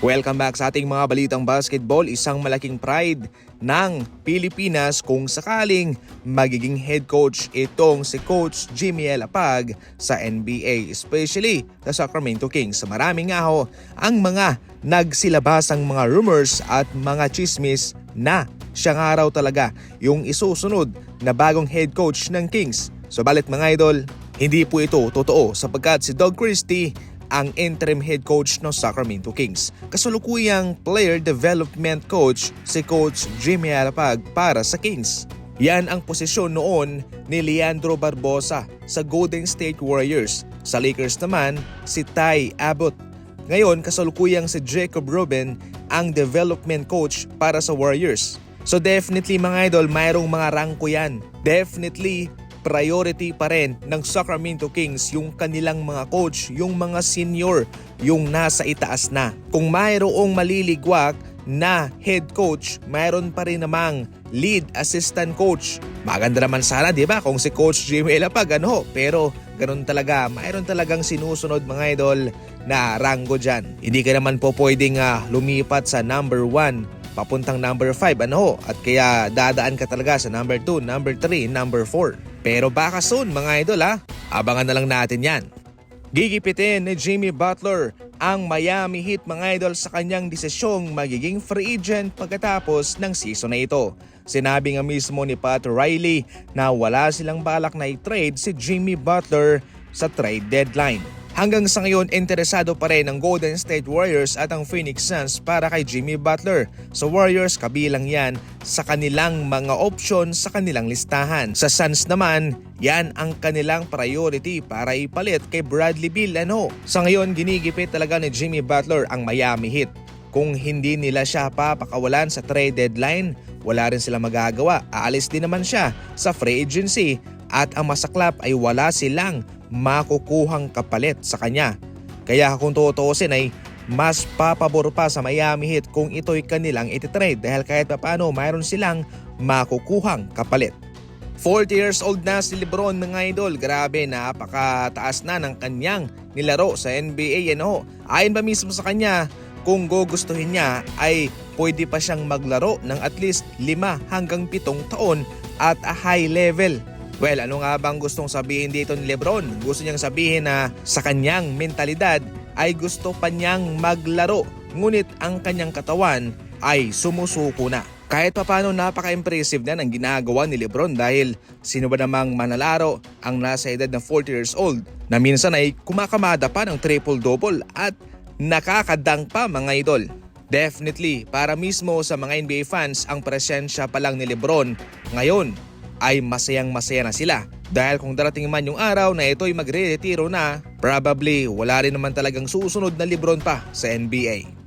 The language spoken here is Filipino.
Welcome back sa ating mga balitang basketball. Isang malaking pride ng Pilipinas kung sakaling magiging head coach itong si Coach Jimmy Elapag sa NBA, especially sa Sacramento Kings. Maraming nga ho ang mga nagsilabasang mga rumors at mga chismis na siya nga raw talaga yung isusunod na bagong head coach ng Kings. So balit mga idol, hindi po ito totoo sapagkat si Doug Christie ang interim head coach ng Sacramento Kings. Kasalukuyang player development coach si Coach Jimmy Alapag para sa Kings. Yan ang posisyon noon ni Leandro Barbosa sa Golden State Warriors. Sa Lakers naman, si Ty Abbott. Ngayon, kasalukuyang si Jacob Rubin ang development coach para sa Warriors. So definitely mga idol, mayroong mga rangko yan. Definitely priority pa rin ng Sacramento Kings yung kanilang mga coach, yung mga senior, yung nasa itaas na. Kung mayroong maliligwak na head coach, mayroon pa rin namang lead assistant coach. Maganda naman sana, di ba, kung si Coach Jimmy Elapag, ano, pero ganun talaga, mayroon talagang sinusunod mga idol na ranggo dyan. Hindi ka naman po pwedeng ah, lumipat sa number 1 papuntang number 5 ano at kaya dadaan ka talaga sa number 2, number 3, number 4. Pero baka soon mga idol ha, abangan na lang natin yan. Gigipitin ni Jimmy Butler ang Miami Heat mga idol sa kanyang desisyong magiging free agent pagkatapos ng season na ito. Sinabi nga mismo ni Pat Riley na wala silang balak na i-trade si Jimmy Butler sa trade deadline. Hanggang sa ngayon, interesado pa rin ang Golden State Warriors at ang Phoenix Suns para kay Jimmy Butler. Sa Warriors, kabilang yan sa kanilang mga option sa kanilang listahan. Sa Suns naman, yan ang kanilang priority para ipalit kay Bradley Beal. Ano? Sa ngayon, ginigipit talaga ni Jimmy Butler ang Miami Heat. Kung hindi nila siya papakawalan sa trade deadline, wala rin sila magagawa. Aalis din naman siya sa free agency at ang masaklap ay wala silang makukuhang kapalit sa kanya. Kaya kung tutuusin ay mas papabor pa sa Miami Heat kung ito'y kanilang ititrade dahil kahit paano mayroon silang makukuhang kapalit. 40 years old na si Lebron mga idol. Grabe, napakataas na ng kanyang nilaro sa NBA. Ano? Ayon ba mismo sa kanya, kung gugustuhin niya ay pwede pa siyang maglaro ng at least 5 hanggang 7 taon at a high level. Well, ano nga bang gustong sabihin dito ni Lebron? Gusto niyang sabihin na sa kanyang mentalidad ay gusto pa niyang maglaro ngunit ang kanyang katawan ay sumusuko na. Kahit papano napaka-impressive na ng ginagawa ni Lebron dahil sino ba namang manalaro ang nasa edad ng 40 years old na minsan ay kumakamada pa ng triple-double at nakakadang pa mga idol. Definitely, para mismo sa mga NBA fans ang presensya pa lang ni Lebron ngayon ay masayang masaya na sila. Dahil kung darating man yung araw na ito'y magre-retiro na, probably wala rin naman talagang susunod na Lebron pa sa NBA.